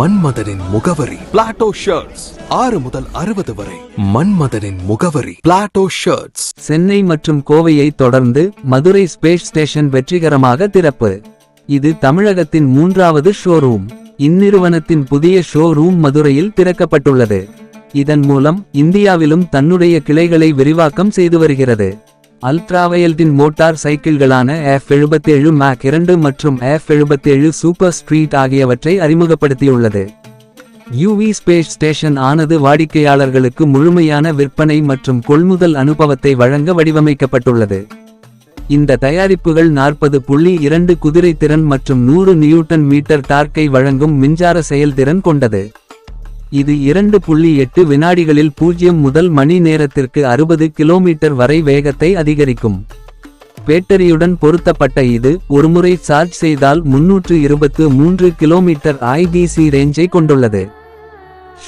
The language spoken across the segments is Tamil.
மன்மதனின் முகவரி. பிளாட்டோ ஷர்ட்ஸ் ஆறு முதல் அறுபது வரை. மன்மதனின் முகவரி. பிளாட்டோ ஷர்ட்ஸ் சென்னை மற்றும் கோவையை தொடர்ந்து மதுரை ஸ்பேஸ் ஸ்டேஷன் வெற்றிகரமாக திறப்பு. இது தமிழகத்தின் மூன்றாவது ஷோரூம் இந்நிறுவனத்தின் புதிய ஷோரூம் மதுரையில் திறக்கப்பட்டுள்ளது. இதன் மூலம் இந்தியாவிலும் தன்னுடைய கிளைகளை விரிவாக்கம் செய்து வருகிறது. அல்ட்ராவயல்டின் மோட்டார் சைக்கிள்களான எஃப் எழுபத்தேழு மேக் இரண்டு மற்றும் எஃப் எழுபத்தேழு சூப்பர் ஸ்ட்ரீட் ஆகியவற்றை அறிமுகப்படுத்தியுள்ளது. யூவி ஸ்பேஸ் ஸ்டேஷன் ஆனது வாடிக்கையாளர்களுக்கு முழுமையான விற்பனை மற்றும் கொள்முதல் அனுபவத்தை வழங்க வடிவமைக்கப்பட்டுள்ளது. இந்த தயாரிப்புகள் நாற்பது புள்ளி இரண்டு குதிரை திறன் மற்றும் நூறு நியூட்டன் மீட்டர் டார்க்கை வழங்கும் மின்சார செயல்திறன் கொண்டது. இது இரண்டு புள்ளி எட்டு வினாடிகளில் பூஜ்ஜியம் முதல் மணி நேரத்திற்கு அறுபது கிலோமீட்டர் வரை வேகத்தை அதிகரிக்கும். பேட்டரியுடன் பொருத்தப்பட்ட இது ஒருமுறை சார்ஜ் செய்தால் முன்னூற்று இருபத்து மூன்று கிலோமீட்டர் ஐடிசி ரேஞ்சை கொண்டுள்ளது.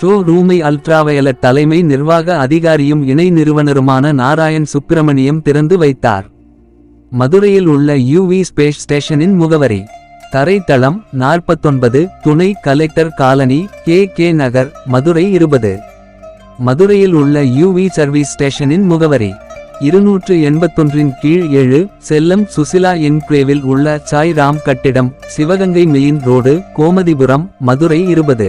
ஷோ ரூமை அல்ட்ராவயலட் தலைமை நிர்வாக அதிகாரியும் இணை நிறுவனருமான நாராயண் சுப்பிரமணியம் திறந்து வைத்தார். மதுரையில் உள்ள யூவி ஸ்பேஸ் ஸ்டேஷனின் முகவரி. தரைத்தளம் நாற்பத்தொன்பது துணை collector colony K K Nagar Madurai இருபது மதுரையில் உள்ள யூவி சர்வீஸ் ஸ்டேஷனின் முகவரி இருநூற்று எண்பத்தொன்றின் கீழ் ஏழு செல்லம் சுசிலா என்க்ளேவில் உள்ள சாய் ராம் கட்டிடம் சிவகங்கை மெயின் ரோடு கோமதிபுரம் மதுரை இருபது